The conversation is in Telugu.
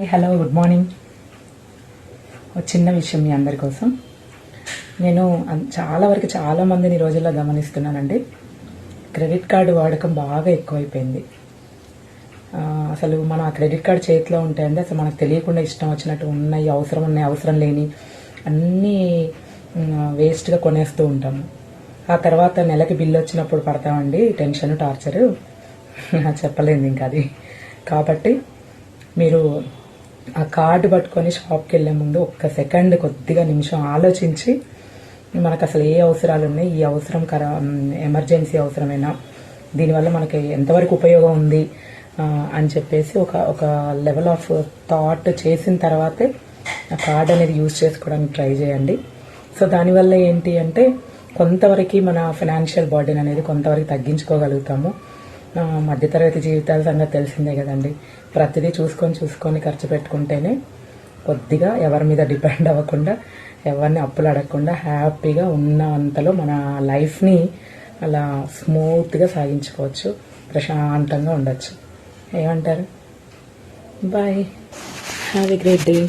హలో గుడ్ మార్నింగ్ ఒక చిన్న విషయం మీ అందరి కోసం. నేను చాలా వరకు చాలా మందిని ఈ రోజుల్లో గమనిస్తున్నానండి. క్రెడిట్ కార్డు వాడకం బాగా ఎక్కువైపోయింది. అసలు మన ఆ క్రెడిట్ కార్డు చేతిలో ఉంటాయండి అసలు మనకు తెలియకుండా ఇష్టం వచ్చినట్టు ఉన్నాయి అవసరం ఉన్నాయి అవసరం లేని అన్నీ వేస్ట్గా కొనేస్తూ ఉంటాము. ఆ తర్వాత నెలకి బిల్లు వచ్చినప్పుడు పడతామండి టెన్షన్ టార్చరు. చెప్పలేదు ఇంకా అది. కాబట్టి మీరు ఆ కార్డు పట్టుకొని షాప్కి వెళ్ళే ముందు ఒక్క సెకండ్ కొద్దిగా నిమిషం ఆలోచించి మనకు అసలు ఏ అవసరాలు ఉన్నాయి ఈ అవసరం కర ఎమర్జెన్సీ అవసరమైనా? దీనివల్ల మనకి ఎంతవరకు ఉపయోగం ఉంది? అని చెప్పేసి ఒక ఒక లెవెల్ ఆఫ్ థాట్ చేసిన తర్వాతే ఆ కార్డ్ అనేది యూజ్ చేసుకోవడానికి ట్రై చేయండి. సో దానివల్ల ఏంటి అంటే కొంతవరకు మన ఫినాన్షియల్ బర్డెన్ అనేది కొంతవరకు తగ్గించుకోగలుగుతాము. మధ్యతరగతి జీవితాల సంగతి తెలిసిందే కదండి. ప్రతిదీ చూసుకొని చూసుకొని ఖర్చు పెట్టుకుంటేనే కొద్దిగా ఎవరి మీద డిపెండ్ అవ్వకుండా ఎవరిని అప్పులు అడగకుండా హ్యాపీగా ఉన్న అంతలో మన లైఫ్ని అలా స్మూత్గా సాగించుకోవచ్చు ప్రశాంతంగా ఉండొచ్చు. ఏమంటారు? Bye. Have a great day.